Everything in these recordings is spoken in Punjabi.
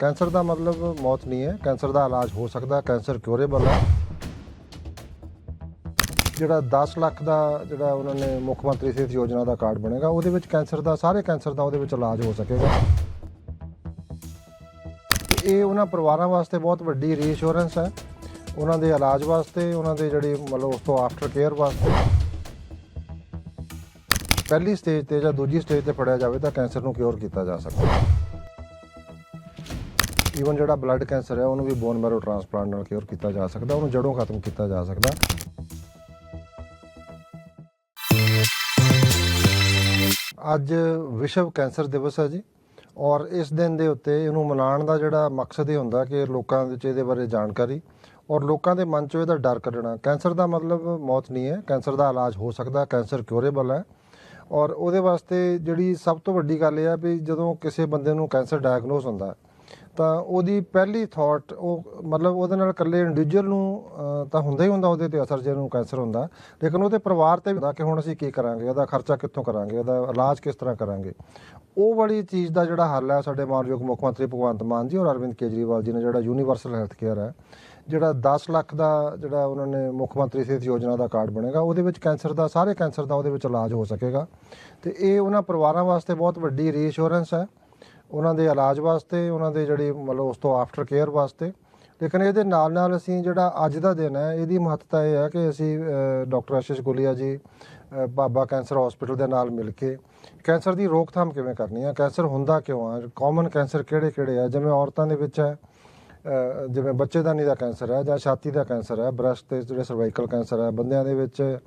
ਕੈਂਸਰ ਦਾ ਮਤਲਬ ਮੌਤ ਨਹੀਂ ਹੈ। ਕੈਂਸਰ ਦਾ ਇਲਾਜ ਹੋ ਸਕਦਾ, ਕੈਂਸਰ ਕਿਉਰੇਬਲ ਹੈ। ਜਿਹੜਾ 10 ਲੱਖ ਦਾ ਜਿਹੜਾ ਉਹਨਾਂ ਨੇ ਮੁੱਖ ਮੰਤਰੀ ਸਿਹਤ ਯੋਜਨਾ ਦਾ ਕਾਰਡ ਬਣੇਗਾ, ਉਹਦੇ ਵਿੱਚ ਕੈਂਸਰ ਦਾ, ਸਾਰੇ ਕੈਂਸਰ ਦਾ ਉਹਦੇ ਵਿੱਚ ਇਲਾਜ ਹੋ ਸਕੇਗਾ। ਇਹ ਉਹਨਾਂ ਪਰਿਵਾਰਾਂ ਵਾਸਤੇ ਬਹੁਤ ਵੱਡੀ ਰੀਅਸ਼ੋਰੈਂਸ ਹੈ। ਉਹਨਾਂ ਦੇ ਇਲਾਜ ਵਾਸਤੇ, ਉਹਨਾਂ ਦੇ ਜਿਹੜੀ ਮਤਲਬ ਉਸ ਤੋਂ ਆਫਟਰ ਕੇਅਰ ਵਾਸਤੇ। ਪਹਿਲੀ ਸਟੇਜ ਤੇ ਜਾਂ ਦੂਜੀ ਸਟੇਜ ਤੇ ਫੜਿਆ ਜਾਵੇ ਤਾਂ ਕੈਂਸਰ ਨੂੰ ਕਿਉਰ ਕੀਤਾ ਜਾ ਸਕਦਾ। ਈਵਨ ਜਿਹੜਾ ਬਲੱਡ ਕੈਂਸਰ ਹੈ ਉਹਨੂੰ ਵੀ ਬੋਨ ਮੈਰੋ ਟ੍ਰਾਂਸਪਲਾਂਟ ਨਾਲ ਕਿਉਰ ਕੀਤਾ ਜਾ ਸਕਦਾ ਉਹਨੂੰ ਜੜੋਂ ਖਤਮ ਕੀਤਾ ਜਾ ਸਕਦਾ। ਅੱਜ ਵਿਸ਼ਵ ਕੈਂਸਰ ਦਿਵਸ ਹੈ ਜੀ ਔਰ ਇਸ ਦਿਨ ਦੇ ਉੱਤੇ ਇਹਨੂੰ ਮਨਾਉਣ ਦਾ ਜਿਹੜਾ ਮਕਸਦ ਇਹ ਹੁੰਦਾ ਕਿ ਲੋਕਾਂ ਵਿੱਚ ਇਹਦੇ ਬਾਰੇ ਜਾਣਕਾਰੀ ਔਰ ਲੋਕਾਂ ਦੇ ਮਨ 'ਚੋਂ ਇਹਦਾ ਡਰ ਕੱਢਣਾ। ਕੈਂਸਰ ਦਾ ਮਤਲਬ ਮੌਤ ਨਹੀਂ ਹੈ ਕੈਂਸਰ ਦਾ ਇਲਾਜ ਹੋ ਸਕਦਾ ਕੈਂਸਰ ਕਿਉਰੇਬਲ ਹੈ। ਔਰ ਉਹਦੇ ਵਾਸਤੇ ਜਿਹੜੀ ਸਭ ਤੋਂ ਵੱਡੀ ਗੱਲ ਇਹ ਆ ਵੀ ਜਦੋਂ ਕਿਸੇ ਬੰਦੇ ਨੂੰ ਕੈਂਸਰ ਡਾਇਗਨੋਸ ਹੁੰਦਾ ਹੈ, ਤਾਂ ਉਹਦੀ ਪਹਿਲੀ ਥਾਟ ਉਹ ਮਤਲਬ ਉਹਦੇ ਨਾਲ ਇਕੱਲੇ ਇੰਡੀਵਿਜੂਅਲ ਨੂੰ ਤਾਂ ਹੁੰਦਾ ਹੀ ਹੁੰਦਾ ਉਹਦੇ ਤੇ ਅਸਰ ਜਿਹਨੂੰ ਕੈਂਸਰ ਹੁੰਦਾ। ਲੇਕਿਨ ਉਹਦੇ ਪਰਿਵਾਰ ਤੇ ਵੀ ਹੁੰਦਾ ਕਿ ਹੁਣ ਅਸੀਂ ਕੀ ਕਰਾਂਗੇ, ਉਹਦਾ ਖਰਚਾ ਕਿੱਥੋਂ ਕਰਾਂਗੇ, ਉਹਦਾ ਇਲਾਜ ਕਿਸ ਤਰ੍ਹਾਂ ਕਰਾਂਗੇ। ਉਹ ਵਾਲੀ ਚੀਜ਼ ਦਾ ਜਿਹੜਾ ਹੱਲ ਹੈ, ਸਾਡੇ ਮਾਨਯੋਗ ਮੁੱਖ ਮੰਤਰੀ ਭਗਵੰਤ ਮਾਨ ਜੀ ਔਰ ਅਰਵਿੰਦ ਕੇਜਰੀਵਾਲ ਜੀ ਨੇ, ਜਿਹੜਾ ਯੂਨੀਵਰਸਲ ਹੈਲਥ ਕੇਅਰ ਹੈ, ਜਿਹੜਾ 10 ਲੱਖ ਦਾ ਜਿਹੜਾ ਉਹਨਾਂ ਨੇ ਮੁੱਖ ਮੰਤਰੀ ਸਿਹਤ ਯੋਜਨਾ ਦਾ ਕਾਰਡ ਬਣੇਗਾ, ਉਹਦੇ ਵਿੱਚ ਕੈਂਸਰ ਦਾ, ਸਾਰੇ ਕੈਂਸਰ ਦਾ ਉਹਦੇ ਵਿੱਚ ਇਲਾਜ ਹੋ ਸਕੇਗਾ। ਤੇ ਇਹ ਉਹਨਾਂ ਪਰਿਵਾਰਾਂ ਵਾਸਤੇ ਬਹੁਤ ਵੱਡੀ ਰੀਅਸ਼ੋਰੈਂਸ ਹੈ। ਉਹਨਾਂ ਦੇ ਇਲਾਜ ਵਾਸਤੇ, ਉਹਨਾਂ ਦੇ ਜਿਹੜੀ ਮਤਲਬ ਉਸ ਤੋਂ ਆਫਟਰ ਕੇਅਰ ਵਾਸਤੇ। ਲੇਕਿਨ ਇਹਦੇ ਨਾਲ ਨਾਲ ਅਸੀਂ ਜਿਹੜਾ ਅੱਜ ਦਾ ਦਿਨ ਹੈ, ਇਹਦੀ ਮਹੱਤਤਾ ਇਹ ਹੈ ਕਿ ਅਸੀਂ ਡਾਕਟਰ ਆਸ਼ੀਸ਼ ਗੁਲੀਆ ਜੀ ਬਾਬਾ ਕੈਂਸਰ ਹਸਪੀਟਲ ਦੇ ਨਾਲ ਮਿਲ ਕੇ ਕੈਂਸਰ ਦੀ ਰੋਕਥਾਮ ਕਿਵੇਂ ਕਰਨੀ ਹੈ ਕੈਂਸਰ ਹੁੰਦਾ ਕਿਉਂ ਆ ਕਾਮਨ ਕੈਂਸਰ ਕਿਹੜੇ ਕਿਹੜੇ ਆ, ਜਿਵੇਂ ਔਰਤਾਂ ਦੇ ਵਿੱਚ ਹੈ ਜਿਵੇਂ ਬੱਚੇਦਾਨੀ ਦਾ ਕੈਂਸਰ ਹੈ ਜਾਂ ਛਾਤੀ ਦਾ ਕੈਂਸਰ ਹੈ ਬ੍ਰੈਸਟ ਤੇ ਜਿਹੜੇ ਸਰਵਾਈਕਲ ਕੈਂਸਰ ਹੈ, ਬੰਦਿਆਂ ਦੇ ਵਿੱਚ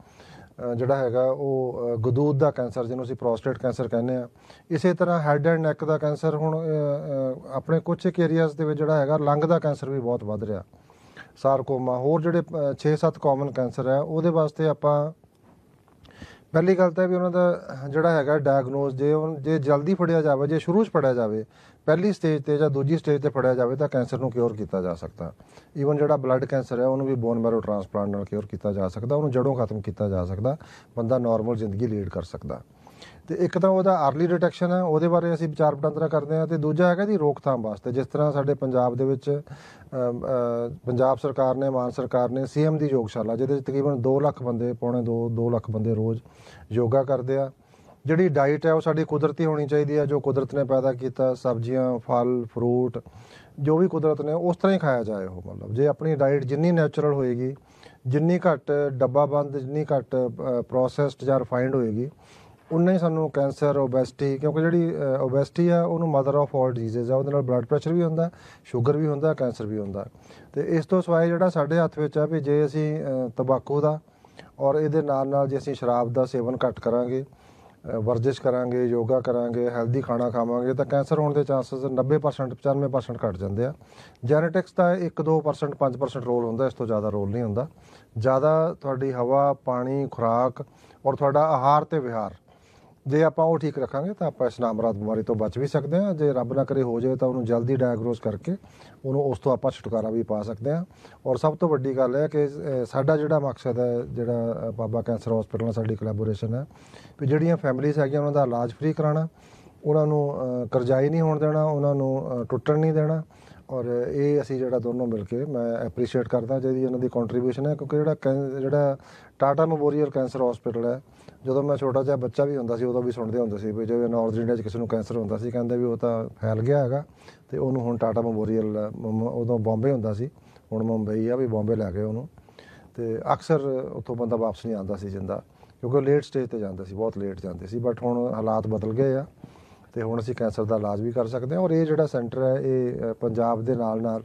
ਜਿਹੜਾ ਹੈਗਾ ਉਹ ਗਦੂਦ ਦਾ ਕੈਂਸਰ, ਜਿਹਨੂੰ ਅਸੀਂ ਪ੍ਰੋਸਟੇਟ ਕੈਂਸਰ ਕਹਿੰਦੇ ਆ ਇਸੇ ਤਰ੍ਹਾਂ ਹੈਡ ਐਂਡ ਨੈਕ ਦਾ ਕੈਂਸਰ ਹੁਣ ਆਪਣੇ ਕੁਝ ਇੱਕ ਏਰੀਆਜ਼ ਦੇ ਵਿੱਚ ਜਿਹੜਾ ਹੈਗਾ ਲੰਗ ਦਾ ਕੈਂਸਰ ਵੀ ਬਹੁਤ ਵੱਧ ਰਿਹਾ। ਸਾਰਕੋਮਾ ਹੋਰ ਜਿਹੜੇ 6-7 ਕਾਮਨ ਕੈਂਸਰ ਹੈ, ਉਹਦੇ ਵਾਸਤੇ ਆਪਾਂ ਪਹਿਲੀ ਗੱਲ ਤਾਂ ਵੀ ਉਹਨਾਂ ਦਾ ਜਿਹੜਾ ਹੈਗਾ ਡਾਇਗਨੋਸ ਜੇ ਉਹ- ਜੇ ਜਲਦੀ ਫੜਿਆ ਜਾਵੇ, ਜੇ ਸ਼ੁਰੂ 'ਚ ਫੜਿਆ ਜਾਵੇ, ਪਹਿਲੀ ਸਟੇਜ ਤੇ ਜਾਂ ਦੂਜੀ ਸਟੇਜ ਤੇ ਫੜਿਆ ਜਾਵੇ ਤਾਂ ਕੈਂਸਰ ਨੂੰ ਕਿਉਰ ਕੀਤਾ ਜਾ ਸਕਦਾ। ਈਵਨ ਜਿਹੜਾ ਬਲੱਡ ਕੈਂਸਰ ਹੈ, ਉਹਨੂੰ ਵੀ ਬੋਨ ਮੈਰੋ ਟ੍ਰਾਂਸਪਲਾਂਟ ਨਾਲ ਕਿਉਰ ਕੀਤਾ ਜਾ ਸਕਦਾ, ਉਹਨੂੰ ਜੜੋਂ ਖਤਮ ਕੀਤਾ ਜਾ ਸਕਦਾ, ਬੰਦਾ ਨਾਰਮਲ ਜ਼ਿੰਦਗੀ ਲੀਡ ਕਰ ਸਕਦਾ। ਤੇ ਇੱਕ ਤਾਂ ਉਹਦਾ ਅਰਲੀ ਡਿਟੈਕਸ਼ਨ ਹੈ, ਉਹਦੇ ਬਾਰੇ ਅਸੀਂ ਵਿਚਾਰ ਵਟਾਂਦਰਾ ਕਰਦੇ ਹਾਂ ਤੇ ਦੂਜਾ ਹੈਗਾ ਦੀ ਰੋਕਥਾਮ ਵਾਸਤੇ। ਜਿਸ ਤਰ੍ਹਾਂ ਸਾਡੇ ਪੰਜਾਬ ਦੇ ਵਿੱਚ ਪੰਜਾਬ ਸਰਕਾਰ ਨੇ, ਮਾਨ ਸਰਕਾਰ ਨੇ ਸੀਐਮ ਦੀ ਯੋਗਸ਼ਾਲਾ, ਜਿਹਦੇ ਵਿੱਚ ਤਕਰੀਬਨ 2 ਲੱਖ ਬੰਦੇ, ਪੌਣੇ 2 2 ਲੱਖ ਬੰਦੇ ਰੋਜ਼ ਯੋਗਾ ਕਰਦੇ ਆ। ਜਿਹੜੀ ਡਾਈਟ ਹੈ, ਉਹ ਸਾਡੀ ਕੁਦਰਤੀ ਹੋਣੀ ਚਾਹੀਦੀ ਹੈ, ਜੋ ਕੁਦਰਤ ਨੇ ਪੈਦਾ ਕੀਤਾ, ਸਬਜ਼ੀਆਂ, ਫਲ ਫਰੂਟ ਜੋ ਵੀ ਕੁਦਰਤ ਨੇ, ਉਸ ਤਰ੍ਹਾਂ ਹੀ ਖਾਇਆ ਜਾਏ ਉਹ ਮਤਲਬ। ਜੇ ਆਪਣੀ ਡਾਈਟ ਜਿੰਨੀ ਨੈਚੁਰਲ ਹੋਏਗੀ, ਜਿੰਨੀ ਘੱਟ ਡੱਬਾ ਬੰਦ, ਜਿੰਨੀ ਘੱਟ ਪ੍ਰੋਸੈਸਡ ਜਾਂ ਰਿਫਾਈਨਡ ਹੋਏਗੀ ਉਨਾ ਹੀ ਸਾਨੂੰ ਕੈਂਸਰ ਓਬੈਸਿਟੀ ਕਿਉਂਕਿ ਜਿਹੜੀ ਓਬੈਸਿਟੀ ਆ ਉਹਨੂੰ ਮਦਰ ਆਫ ਆਲ ਡਿਜ਼ੀਜ਼ ਆ ਉਹਦੇ ਨਾਲ ਬਲੱਡ ਪ੍ਰੈਸ਼ਰ ਵੀ ਹੁੰਦਾ ਸ਼ੂਗਰ ਵੀ ਹੁੰਦਾ ਕੈਂਸਰ ਵੀ ਹੁੰਦਾ। ਤੇ ਇਸ ਤੋਂ ਸਿਵਾਏ ਜਿਹੜਾ ਸਾਡੇ ਹੱਥ ਵਿੱਚ ਆ ਵੀ ਜੇ ਅਸੀਂ ਅ, ਤੰਬਾਕੂ ਦਾ ਔਰ ਇਹਦੇ ਨਾਲ ਨਾਲ ਜੇ ਅਸੀਂ ਸ਼ਰਾਬ ਦਾ ਸੇਵਨ ਘੱਟ ਕਰਾਂਗੇ ਵਰਜਿਸ਼ ਕਰਾਂਗੇ ਯੋਗਾ ਕਰਾਂਗੇ ਹੈਲਦੀ ਖਾਣਾ ਖਾਵਾਂਗੇ ਤਾਂ ਕੈਂਸਰ ਹੋਣ ਦੇ ਚਾਂਸਸ 90% 95% ਘਟ ਜਾਂਦੇ ਆ। ਜੈਨੇਟਿਕਸ ਦਾ 1-2% 5% ਰੋਲ ਹੁੰਦਾ ਇਸ ਤੋਂ ਜ਼ਿਆਦਾ ਰੋਲ ਨਹੀਂ ਹੁੰਦਾ। ਜ਼ਿਆਦਾ ਤੁਹਾਡੀ ਹਵਾ ਪਾਣੀ ਖੁਰਾਕ ਔਰ ਤੁਹਾਡਾ ਆਹਾਰ ਤੇ ਵਿਹਾਰ ਜੇ ਆਪਾਂ ਉਹ ਠੀਕ ਰੱਖਾਂਗੇ ਤਾਂ ਆਪਾਂ ਇਸ ਨਾਮਰਾਦ ਬਿਮਾਰੀ ਤੋਂ ਬਚ ਵੀ ਸਕਦੇ ਹਾਂ। ਜੇ ਰੱਬ ਨਾ ਕਰੇ ਹੋ ਜਾਵੇ ਤਾਂ ਉਹਨੂੰ ਜਲਦੀ ਡਾਇਗਨੋਸ ਕਰਕੇ ਉਹਨੂੰ ਉਸ ਤੋਂ ਆਪਾਂ ਛੁਟਕਾਰਾ ਵੀ ਪਾ ਸਕਦੇ ਹਾਂ। ਔਰ ਸਭ ਤੋਂ ਵੱਡੀ ਗੱਲ ਹੈ ਕਿ ਸਾਡਾ ਜਿਹੜਾ ਮਕਸਦ ਹੈ, ਜਿਹੜਾ ਬਾਬਾ ਕੈਂਸਰ ਹਸਪੀਟਲ ਨਾਲ ਸਾਡੀ ਕੋਲੈਬੋਰੇਸ਼ਨ ਹੈ, ਵੀ ਜਿਹੜੀਆਂ ਫੈਮਿਲੀਜ਼ ਹੈਗੀਆਂ, ਉਹਨਾਂ ਦਾ ਇਲਾਜ ਫ੍ਰੀ ਕਰਾਉਣਾ, ਉਹਨਾਂ ਨੂੰ ਕਰਜ਼ਾਈ ਨਹੀਂ ਹੋਣ ਦੇਣਾ, ਉਹਨਾਂ ਨੂੰ ਟੁੱਟਣ ਨਹੀਂ ਦੇਣਾ ਔਰ ਇਹ ਅਸੀਂ ਜਿਹੜਾ ਦੋਨੋਂ ਮਿਲ ਕੇ ਮੈਂ ਐਪਰੀਸ਼ੀਏਟ ਕਰਦਾ ਜਿਹੜੀ ਇਹਨਾਂ ਦੀ ਕੰਟਰੀਬਿਊਸ਼ਨ ਹੈ, ਕਿਉਂਕਿ ਜਿਹੜਾ ਕੈਂ- ਜਿਹੜਾ ਟਾਟਾ ਮੈਮੋਰੀਅਲ ਕੈਂਸਰ ਹਸਪੀਟਲ ਹੈ, ਜਦੋਂ ਮੈਂ ਛੋਟਾ ਜਿਹਾ ਬੱਚਾ ਵੀ ਹੁੰਦਾ ਸੀ, ਉਦੋਂ ਵੀ ਸੁਣਦੇ ਹੁੰਦੇ ਸੀ ਵੀ ਜਿਵੇਂ ਨਾਰਥ ਇੰਡੀਆ 'ਚ ਕਿਸੇ ਨੂੰ ਕੈਂਸਰ ਹੁੰਦਾ ਸੀ, ਕਹਿੰਦੇ ਵੀ ਉਹ ਤਾਂ ਫੈਲ ਗਿਆ ਹੈਗਾ ਤੇ ਉਹਨੂੰ ਹੁਣ ਟਾਟਾ ਮੈਮੋਰੀਅਲ ਉਦੋਂ ਬੰਬੇ ਹੁੰਦਾ ਸੀ, ਹੁਣ ਮੁੰਬਈ ਆ ਵੀ ਬੰਬੇ ਲੈ ਗਏ ਉਹਨੂੰ ਤੇ ਅਕਸਰ ਉੱਥੋਂ ਬੰਦਾ ਵਾਪਸ ਨਹੀਂ ਆਉਂਦਾ ਸੀ ਜਿੰਦਾ, ਕਿਉਂਕਿ ਲੇਟ ਸਟੇਜ ਤੇ ਜਾਂਦਾ ਸੀ, ਬਹੁਤ ਲੇਟ ਜਾਂਦੇ ਸੀ ਬਟ ਹੁਣ ਹਾਲਾਤ ਬਦਲ ਗਏ ਆ। ਤੇ ਹੁਣ ਅਸੀਂ ਕੈਂਸਰ ਦਾ ਇਲਾਜ ਵੀ ਕਰ ਸਕਦੇ ਹਾਂ ਔਰ ਇਹ ਜਿਹੜਾ ਸੈਂਟਰ ਹੈ, ਇਹ ਪੰਜਾਬ ਦੇ ਨਾਲ ਨਾਲ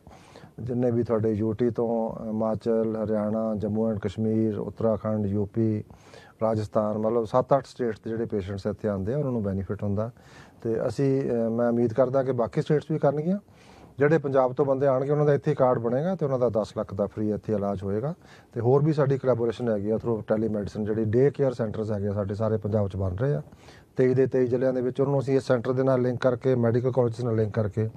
ਜਿੰਨੇ ਵੀ ਤੁਹਾਡੇ ਯੂਟੀ ਤੋਂ ਹਿਮਾਚਲ, ਹਰਿਆਣਾ, ਜੰਮੂ ਐਂਡ ਕਸ਼ਮੀਰ, ਉੱਤਰਾਖੰਡ ਯੂਪੀ ਰਾਜਸਥਾਨ, ਮਤਲਬ 7-8 ਸਟੇਟਸ ਦੇ ਜਿਹੜੇ ਪੇਸ਼ੈਂਟਸ ਇੱਥੇ ਆਉਂਦੇ ਆ ਉਹਨਾਂ ਨੂੰ ਬੈਨੀਫਿਟ ਹੁੰਦਾ। ਤੇ ਅਸੀਂ ਮੈਂ ਉਮੀਦ ਕਰਦਾ ਕਿ ਬਾਕੀ ਸਟੇਟਸ ਵੀ ਕਰਨਗੀਆਂ ਜਿਹੜੇ ਪੰਜਾਬ ਤੋਂ ਬੰਦੇ ਆਣਗੇ ਉਹਨਾਂ ਦਾ ਇੱਥੇ ਕਾਰਡ ਬਣੇਗਾ ਤੇ ਉਹਨਾਂ ਦਾ 10 ਲੱਖ ਦਾ ਫ੍ਰੀ ਇੱਥੇ ਇਲਾਜ ਹੋਏਗਾ। ਤੇ ਹੋਰ ਵੀ ਸਾਡੀ ਕੋਲੈਬੋਰੇਸ਼ਨ ਹੈਗੀ ਆ ਥਰੂ ਟੈਲੀਮੈਡੀਸਨ ਜਿਹੜੀ ਡੇ ਕੇਅਰ ਸੈਂਟਰਸ ਹੈਗੇ ਆ ਸਾਡੇ ਸਾਰੇ ਪੰਜਾਬ 'ਚ ਬਣ ਰਹੇ ਆ। 23 ਦੇ 23 ਜ਼ਿਲ੍ਹਿਆਂ ਦੇ ਵਿੱਚ ਉਹਨੂੰ ਅਸੀਂ ਇਸ ਸੈਂਟਰ ਦੇ ਨਾਲ ਲਿੰਕ ਕਰਕੇ ਮੈਡੀਕਲ ਕਾਲਜਸ ਨਾਲ ਲਿੰਕ ਕਰਕੇ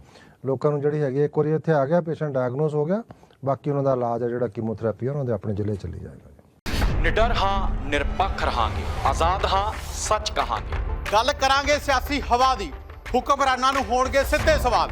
ਲੋਕਾਂ ਨੂੰ ਜਿਹੜੀ ਹੈਗੀ ਇੱਕ ਵਾਰੀ ਇੱਥੇ ਆ ਗਿਆ ਪੇਸ਼ੈਂਟ ਡਾਇਗਨੋਸ ਹੋ ਗਿਆ ਬਾਕੀ ਉਹਨਾਂ ਦਾ ਇਲਾਜ ਹੈ ਜਿਹੜਾ ਕੀਮੋਥੈਰੇਪੀ ਉਹਨਾਂ ਦੇ ਆਪਣੇ ਜ਼ਿਲ੍ਹੇ 'ਚ ਚੱਲੀ ਜਾਏਗਾ। ਨਿਡਰ ਹਾਂ ਨਿਰਪੱਖ ਰਹਾਂਗੇ ਆਜ਼ਾਦ ਹਾਂ ਸੱਚ ਕਹਾਂਗੇ। ਗੱਲ ਕਰਾਂਗੇ ਸਿਆਸੀ ਹਵਾ ਦੀ ਹੁਕਮਰਾਨਾਂ ਨੂੰ ਹੋਣਗੇ ਸਿੱਧੇ ਸਵਾਲ।